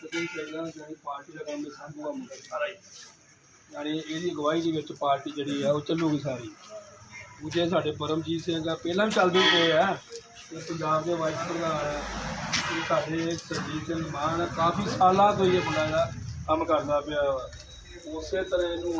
ਸਦੀ ਪਹਿਲਾਂ ਜਿਹੜੀ ਪਾਰਟੀ ਦਾ ਕੰਮ ਸੰਭੂਗਾ ਮੁੰਡਾ ਸਾਰਾ ਹੀ ਯਾਨੀ ਇਹਦੀ ਅਗਵਾਈ ਦੇ ਵਿੱਚ ਪਾਰਟੀ ਜਿਹੜੀ ਆ, ਉਹ ਚੱਲੂਗੀ ਸਾਰੀ। ਦੂਜੇ ਸਾਡੇ ਪਰਮਜੀਤ ਸਿੰਘ ਆ, ਪਹਿਲਾਂ ਵੀ ਚੱਲਦੇ ਪਏ ਆ। ਇਹ ਪੰਜਾਬ ਦੇ ਵਾਈਸ ਪ੍ਰਧਾਨ ਆ। ਇਹ ਸਾਡੇ ਸਰਜੀਤ ਸਿੰਘ ਮਾਨ ਕਾਫੀ ਸਾਲਾਂ ਤੋਂ ਇਹ ਬੰਦਾ ਜਿਹੜਾ ਕੰਮ ਕਰਦਾ ਪਿਆ ਵਾ। ਉਸੇ ਤਰ੍ਹਾਂ ਇਹਨੂੰ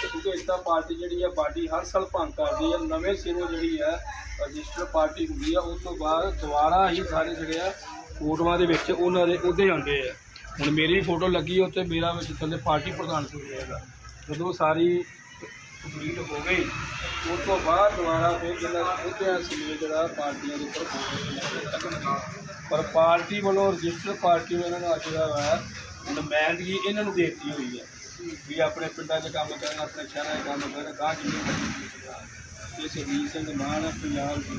ਕਿਉਂਕਿ ਇਸਦਾ ਪਾਰਟੀ ਜਿਹੜੀ ਆ, ਪਾਰਟੀ ਹਰ ਸਾਲ ਭੰਗ ਕਰਦੀ ਆ। ਨਵੇਂ ਸਿਰੋਂ ਜਿਹੜੀ ਆ, ਰਜਿਸਟਰ ਪਾਰਟੀ ਹੁੰਦੀ ਆ ਉਸ ਤੋਂ ਬਾਅਦ ਦੁਬਾਰਾ ਹੀ ਸਾਰੇ ਜਿਹੜੇ ਆ ਫੋਟੋਆਂ ਦੇ ਵਿੱਚ ਉਹਨਾਂ ਦੇ ਉਹਦੇ ਆਉਂਦੇ ਆ। ਹੁਣ ਮੇਰੀ ਫੋਟੋ ਲੱਗੀ ਉੱਤੇ ਮੇਰਾ ਵਿੱਚ ਥੱਲੇ ਪਾਰਟੀ ਪ੍ਰਧਾਨ ਕੋਈ ਜਾਏਗਾ ਜਦੋਂ ਸਾਰੀ ਕੰਪਲੀਟ ਹੋ ਗਈ, ਉਸ ਤੋਂ ਬਾਅਦ ਦੁਬਾਰਾ ਫਿਰ ਜਿਹੜਾ ਉਹਦੇ ਸਮੇਤ ਜਿਹੜਾ ਪਾਰਟੀਆਂ ਦੇ ਉੱਪਰ ਫੋਟੋ ਪਰ ਪਾਰਟੀ ਵੱਲੋਂ ਰਜਿਸਟਰ ਪਾਰਟੀ ਵੱਲੋਂ ਇਹਨਾਂ ਨੂੰ ਅੱਜ ਦਾ ਹੋਇਆ ਨੁਮਾਇੰਦਗੀ ਇਹਨਾਂ ਨੂੰ ਦੇ ਦਿੱਤੀ ਹੋਈ ਹੈ ਵੀ ਆਪਣੇ ਪਿੰਡਾਂ 'ਚ ਕੰਮ ਕਰਨ, ਆਪਣੇ ਸ਼ਹਿਰਾਂ 'ਚ ਕੰਮ ਕਰਨ, ਗਾਹ ਜਿੰਨੀ ਮਰਜ਼ੀ ਇਹ ਸਰਜੀਤ ਸਿੰਘ ਮਾਨ ਪੰਜਾਬ ਦੀ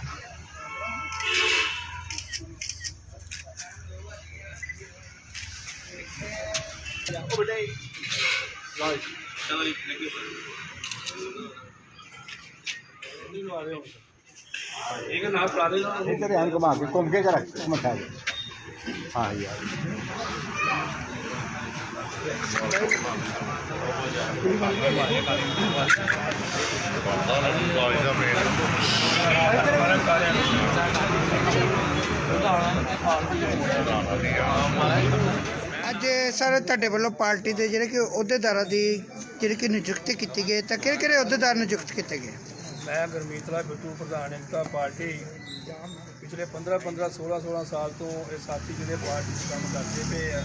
ਬਟਾਈ ਲਾਈ ਚਲੋ ਜੀ ਲੱਗੀ ਨਹੀਂ ਲਵਾ ਰਹੇ ਹੋ ਇਹ ਨਾ ਪੜਾ ਦੇ ਨਾ ਇੱਧਰ ਅੱਜ ਸਰ ਤੁਹਾਡੇ ਵੱਲੋਂ ਪਾਰਟੀ ਦੇ ਜਿਹੜੇ ਕਿ ਅਹੁਦੇਦਾਰਾਂ ਦੀ ਜਿਹੜੀ ਕਿ ਨਿਯੁਕਤੀ ਕੀਤੀ ਗਈ ਤਾਂ ਕਿਹੜੇ ਕਿਹੜੇ ਅਹੁਦੇਦਾਰ ਨਿਯੁਕਤ ਕੀਤੇ ਗਏ? ਮੈਂ ਗੁਰਮੀਤ ਰਾਏ ਬਿੱਟੂ, ਪ੍ਰਧਾਨ ਏਕਤਾ ਪਾਰਟੀ। ਪਿਛਲੇ 15 15 16 16 ਸਾਲ ਤੋਂ ਇਹ ਸਾਥੀ ਜਿਹੜੇ ਪਾਰਟੀ 'ਚ ਕੰਮ ਕਰਦੇ ਪਏ ਆ,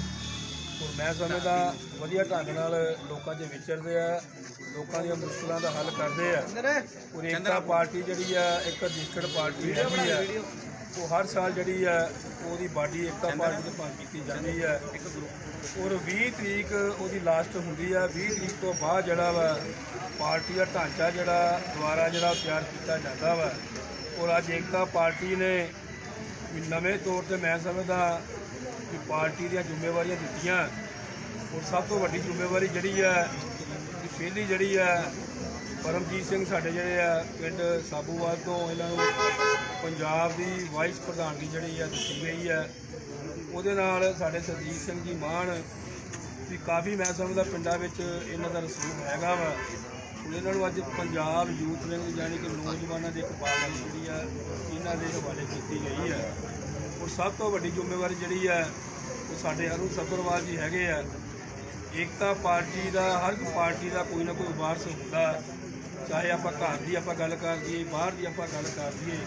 ਔਰ ਮੈਂ ਸਮਝਦਾ ਵਧੀਆ ਢੰਗ ਨਾਲ ਲੋਕਾਂ 'ਚ ਵਿਚਰਦੇ ਆ, ਲੋਕਾਂ ਦੀਆਂ ਮੁਸ਼ਕਲਾਂ ਦਾ ਹੱਲ ਕਰਦੇ ਆ। ਔਰ ਏਕਤਾ ਪਾਰਟੀ ਜਿਹੜੀ ਆ, ਇੱਕ ਰਜਿਸਟਰਡ ਪਾਰਟੀ ਹੈਗੀ ਆ ਉਹ ਹਰ ਸਾਲ ਜਿਹੜੀ ਹੈ, ਉਹਦੀ ਬਾਡੀ ਏਕਤਾ ਪਾਰਟੀ ਦੇ ਭੰਗ ਕੀਤੀ ਜਾਂਦੀ ਆ ਔਰ 20 ਤਰੀਕ ਉਹਦੀ ਲਾਸਟ ਹੁੰਦੀ ਹੈ। 20 ਤਰੀਕ ਤੋਂ ਬਾਅਦ ਜਿਹੜਾ ਵਾ, ਪਾਰਟੀ ਦਾ ਢਾਂਚਾ ਜਿਹੜਾ ਦੁਬਾਰਾ ਜਿਹੜਾ ਤਿਆਰ ਕੀਤਾ ਜਾਂਦਾ ਵਾ। ਔਰ ਅੱਜ ਏਕਤਾ ਪਾਰਟੀ ਨੇ ਨਵੇਂ ਤੌਰ ਤੇ ਮੈਂ ਸਮਝਦਾ ਕਿ ਪਾਰਟੀ ਦੀਆਂ ਜ਼ਿੰਮੇਵਾਰੀਆਂ ਦਿੱਤੀਆਂ। ਔਰ ਸਭ ਤੋਂ ਵੱਡੀ ਜ਼ਿੰਮੇਵਾਰੀ ਜਿਹੜੀ ਹੈ ਪਹਿਲੀ ਜਿਹੜੀ ਹੈ, ਪਰਮਜੀਤ ਸਿੰਘ ਸਾਡੇ ਜਿਹੜੇ ਆ, ਪਿੰਡ ਸਾਬੂਵਾਲ ਤੋਂ ਇਹਨਾਂ ਨੂੰ ਪੰਜਾਬ ਦੀ ਵਾਈਸ ਪ੍ਰਧਾਨਗੀ ਜਿਹੜੀ ਆ ਦਿੱਤੀ ਗਈ ਹੈ, ਉਹਦੇ ਨਾਲ ਸਾਡੇ ਸਰਜੀਤ ਸਿੰਘ ਜੀ ਮਾਨ ਵੀ ਕਾਫੀ ਮੈਂ ਸਮਝਦਾ ਪਿੰਡਾਂ ਵਿੱਚ ਇਹਨਾਂ ਦਾ ਰਸੂਲ ਹੈਗਾ ਵਾ। ਹੁਣ ਇਹਨਾਂ ਨੂੰ ਅੱਜ ਪੰਜਾਬ ਯੂਥ ਵਿੰਗ ਯਾਨੀ ਕਿ ਨੌਜਵਾਨਾਂ ਦੀ ਇੱਕ ਪਾਰਟੀ ਜਿਹੜੀ ਆ, ਇਹਨਾਂ ਦੇ ਹਵਾਲੇ ਕੀਤੀ ਗਈ ਹੈ। ਔਰ ਸਭ ਤੋਂ ਵੱਡੀ ਜ਼ਿੰਮੇਵਾਰੀ ਜਿਹੜੀ ਆ, ਉਹ ਸਾਡੇ ਅਰੁਣ ਸੱਭਰਵਾਲ ਜੀ ਹੈਗੇ ਆ। ਏਕਤਾ ਪਾਰਟੀ ਦਾ, ਹਰ ਇੱਕ ਪਾਰਟੀ ਦਾ ਕੋਈ ਨਾ ਕੋਈ ਵਾਰਸ ਹੁੰਦਾ। ਚਾਹੇ ਆਪਾਂ ਘਰ ਦੀ ਆਪਾਂ ਗੱਲ ਕਰ ਲਈਏ ਬਾਹਰ ਦੀ ਆਪਾਂ ਗੱਲ ਕਰ ਲਈਏ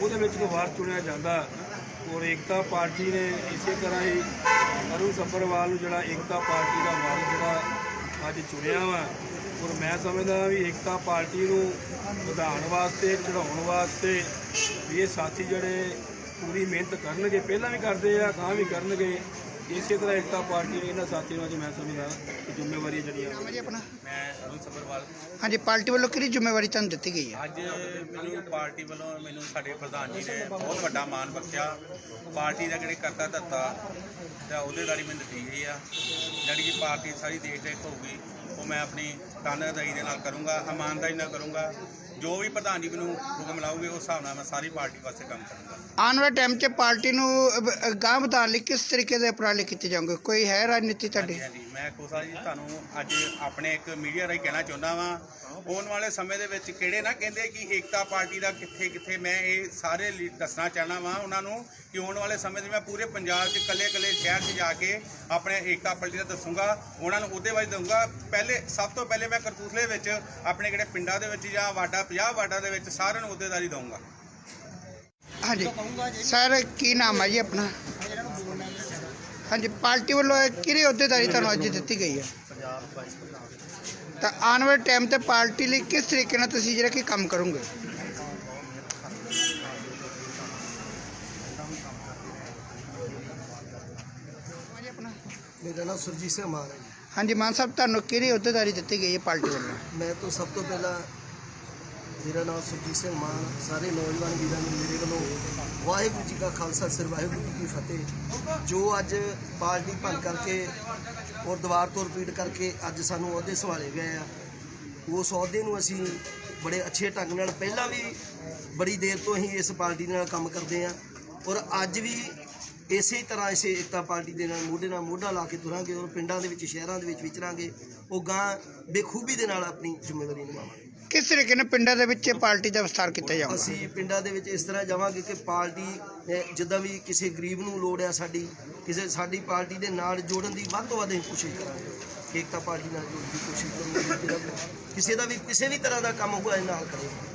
ਉਹਦੇ ਵਿੱਚ ਕੋਈ ਵਾਰਸ ਚੁਣਿਆ ਜਾਂਦਾ ਔਰ ਏਕਤਾ ਪਾਰਟੀ ਨੇ ਇਸੇ ਤਰ੍ਹਾਂ ਹੀ ਅਰੁਣ ਸੱਭਰਵਾਲ ਨੂੰ ਜਿਹੜਾ ਏਕਤਾ ਪਾਰਟੀ ਦਾ ਵਾਰਸ ਜਿਹੜਾ ਅੱਜ ਚੁਣਿਆ ਵਾ, ਔਰ ਮੈਂ ਸਮਝਦਾ ਵੀ ਏਕਤਾ ਪਾਰਟੀ ਨੂੰ ਵਧਾਉਣ ਵਾਸਤੇ ਚੜਾਉਣ ਵਾਸਤੇ ਵੀ ਇਹ ਸਾਥੀ ਜਿਹੜੇ ਪੂਰੀ ਮਿਹਨਤ ਕਰਨਗੇ, ਪਹਿਲਾਂ ਵੀ ਕਰਦੇ ਆ ਗਾਂ ਵੀ ਕਰਨਗੇ ਇਸੇ ਤਰ੍ਹਾਂ ਏਕਤਾ ਪਾਰਟੀ ਨੇ ਇਹਨਾਂ ਸਾਥੀਆਂ ਵਿੱਚ ਮੈਂ ਸਮਝਦਾ ਕਿ ਜ਼ਿੰਮੇਵਾਰੀ ਜਿਹੜੀਆਂ ਨਾਮ ਹੈ ਜੀ ਆਪਣਾ? ਮੈਂ ਅਰੁਣ ਸੱਭਰਵਾਲ। ਹਾਂਜੀ ਪਾਰਟੀ ਵੱਲੋਂ ਕਿਹੜੀ ਜ਼ਿੰਮੇਵਾਰੀ ਤੁਹਾਨੂੰ ਦਿੱਤੀ ਗਈ ਹੈ? ਅੱਜ ਮੈਨੂੰ ਪਾਰਟੀ ਵੱਲੋਂ ਮੈਨੂੰ ਸਾਡੇ ਪ੍ਰਧਾਨ ਜੀ ਨੇ ਬਹੁਤ ਵੱਡਾ ਮਾਣ ਬਖਸ਼ਿਆ। ਪਾਰਟੀ ਦਾ ਜਿਹੜੇ ਕਰਤਾ ਧੱਤਾ ਜਾਂ ਅਹੁਦੇਦਾਰੀ ਮੈਨੂੰ ਦਿੱਤੀ ਗਈ ਆ। ਜਿਹੜੀ ਕਿ ਪਾਰਟੀ ਸਾਰੀ ਦੇਖ ਰੇਖ ਹੋਊਗੀ ਉਹ ਮੈਂ ਆਪਣੀ ਤਨਦੇਹੀ ਦੇ ਨਾਲ ਕਰੂੰਗਾ ਇਮਾਨਦਾਰੀ ਨਾਲ ਕਰੂੰਗਾ। ਜੋ ਵੀ ਪ੍ਰਧਾਨ ਜੀ ਮੈਨੂੰ ਹੁਕਮ ਲਾਉਗੇ ਉਸ ਹਿਸਾਬ ਨਾਲ ਮੈਂ ਸਾਰੀ ਪਾਰਟੀ ਵਾਸਤੇ ਕੰਮ ਕਰੂੰਗਾ। ਆਉਣ ਵਾਲੇ ਟਾਈਮ 'ਚ ਪਾਰਟੀ ਨੂੰ ਅਹ, ਗਾਂਹ ਵਧਾਉਣ ਲਈ ਕਿਸ ਤਰੀਕੇ ਦੇ ਉਪਰਾਲੇ ਕੀਤੇ ਜਾਣਗੇ ਕੋਈ ਹੈ ਰਣਨੀਤੀ ਤੁਹਾਡੀ? ਹਾਂਜੀ ਮੈਂ ਕੋਸਾ ਜੀ ਤੁਹਾਨੂੰ ਅੱਜ ਆਪਣੇ ਇੱਕ ਮੀਡੀਆ ਰਾਹੀਂ ਕਹਿਣਾ ਚਾਹੁੰਦਾ ਵਾਂ ਆਉਣ ਵਾਲੇ ਸਮੇਂ ਦੇ ਵਿੱਚ ਕਿਹੜੇ ਨਾ ਕਹਿੰਦੇ ਕਿ ਏਕਤਾ ਪਾਰਟੀ ਦਾ ਕਿੱਥੇ ਕਿੱਥੇ ਮੈਂ ਇਹ ਸਾਰੇ ਲੀ- ਦੱਸਣਾ ਚਾਹਣਾ ਵਾਂ ਉਹਨਾਂ ਨੂੰ ਕਿ ਆਉਣ ਵਾਲੇ ਸਮੇਂ 'ਚ ਮੈਂ ਪੂਰੇ ਪੰਜਾਬ 'ਚ ਕੱਲੇ ਕੱਲੇ ਸ਼ਹਿਰ 'ਚ ਜਾ ਕੇ ਆਪਣੇ ਏਕਤਾ ਪਾਰਟੀ ਦਾ ਦੱਸੂਗਾ ਉਹਨਾਂ ਨੂੰ ਉਹਦੇ ਬਾਰੇ ਦਊਂਗਾ। ਪਹਿਲੇ ਸਭ ਤੋਂ ਪਹਿਲੇ ਮੈਂ ਕਰਤੂਸਲੇ ਵਿੱਚ ਆਪਣੇ ਕਿਹੜੇ ਪਿੰਡਾਂ ਦੇ ਵਿੱਚ ਜਾਂ ਵਾਰਡਾਂ 50 ਵਾਰਡਾਂ ਦੇ ਵਿੱਚ ਸਾਰਿਆਂ ਨੂੰ ਅਹੁਦੇਦਾਰੀ ਦਊਂਗਾ। ਹਾਂਜੀ। ਸਰ ਕੀ ਨਾਮ ਹੈ ਜੀ ਆਪਣਾ? ਹਾਂਜੀ ਪਾਰਟੀ ਵੱਲੋਂ ਇਹ ਕਿਹੜੀ ਅਹੁਦੇਦਾਰੀ ਤੁਹਾਨੂੰ ਅੱਜ ਦਿੱਤੀ ਗਈ ਹੈ ਤਾਂ ਆਉਣ ਵਾਲੇ ਟਾਈਮ ਤੇ ਪਾਰਟੀ ਲਈ ਕਿਸ ਤਰੀਕੇ ਨਾਲ ਤੁਸੀਂ ਜਿਹੜਾ ਕਿ ਕੰਮ ਕਰੋਗੇ ਹਾਂਜੀ ਮੇਰਾ ਨਾਮ ਸੁਰਜੀਤ ਸਿੰਘ ਮਾਨ ਹੈ ਜੀ ਹਾਂਜੀ ਮਾਨ ਸਾਹਿਬ ਤੁਹਾਨੂੰ ਕਿਹੜੀ ਅਹੁਦੇਦਾਰੀ ਦਿੱਤੀ ਗਈ ਹੈ ਪਾਰਟੀ ਵੱਲੋਂ ਮੈਂ ਤੋਂ ਸਭ ਤੋਂ ਪਹਿਲਾਂ ਮੇਰਾ ਨਾਮ ਸੁਰਜੀਤ ਸਿੰਘ ਮਾਨ, ਸਾਰੇ ਨੌਜਵਾਨ ਵੀਰਾਂ ਨੂੰ ਮੇਰੇ ਵੱਲੋਂ ਵਾਹਿਗੁਰੂ ਜੀ ਕਾ ਖਾਲਸਾ, ਸਿਰ ਵਾਹਿਗੁਰੂ ਜੀ ਕੀ ਫਤਿਹ। ਜੋ ਅੱਜ ਪਾਰਟੀ ਭੰਗ ਕਰਕੇ ਔਰ ਦੀਵਾਰ ਤੋਂ ਰਿਪੀਟ ਕਰਕੇ ਅੱਜ ਸਾਨੂੰ ਅਹੁਦੇ ਸੰਭਾਲੇ ਗਏ ਆ, ਉਸ ਅਹੁਦੇ ਨੂੰ ਅਸੀਂ ਬੜੇ ਅੱਛੇ ਢੰਗ ਨਾਲ ਪਹਿਲਾਂ ਵੀ ਬੜੀ ਦੇਰ ਤੋਂ ਅਸੀਂ ਇਸ ਪਾਰਟੀ ਦੇ ਨਾਲ ਕੰਮ ਕਰਦੇ ਆ ਔਰ ਅੱਜ ਵੀ ਇਸੇ ਤਰ੍ਹਾਂ ਇਸੇ ਏਕਤਾ ਪਾਰਟੀ ਦੇ ਨਾਲ ਮੋਢੇ ਨਾਲ ਮੋਢਾ ਲਾ ਕੇ ਤੁਰਾਂਗੇ ਔਰ ਪਿੰਡਾਂ ਦੇ ਵਿੱਚ, ਸ਼ਹਿਰਾਂ ਦੇ ਵਿੱਚ ਵਿਚਰਾਂਗੇ, ਉਹ ਗਾਂ ਬੇਖੂਬੀ ਦੇ ਨਾਲ ਆਪਣੀ ਜ਼ਿੰਮੇਵਾਰੀ ਨਿਭਾਵਾਂਗੇ। ਕਿਸ ਤਰੀਕੇ ਨਾਲ ਪਿੰਡਾਂ ਦੇ ਵਿੱਚ ਇਹ ਪਾਰਟੀ ਦਾ ਵਿਸਤਾਰ ਕੀਤਾ ਜਾਊਗਾ? ਅਸੀਂ ਪਿੰਡਾਂ ਦੇ ਵਿੱਚ ਇਸ ਤਰ੍ਹਾਂ ਜਾਵਾਂਗੇ ਕਿ ਪਾਰਟੀ ਅਹ, ਜਿੱਦਾਂ ਵੀ ਕਿਸੇ ਗਰੀਬ ਨੂੰ ਲੋੜ ਆ ਸਾਡੀ ਕਿਸੇ ਸਾਡੀ ਪਾਰਟੀ ਦੇ ਨਾਲ ਜੋੜਨ ਦੀ ਵੱਧ ਤੋਂ ਵੱਧ ਅਸੀਂ ਕੋਸ਼ਿਸ਼ ਕਰਾਂਗੇ ਏਕਤਾ ਪਾਰਟੀ ਨਾਲ ਜੋੜਨ ਦੀ ਕੋਸ਼ਿਸ਼ ਕਰਾਂਗੇ ਕਿਸੇ ਦਾ ਵੀ ਕਿਸੇ ਵੀ ਤਰ੍ਹਾਂ ਦਾ ਕੰਮ ਹੋਊਗਾ ਇਹ ਨਾਲ ਕਰਾਂਗੇ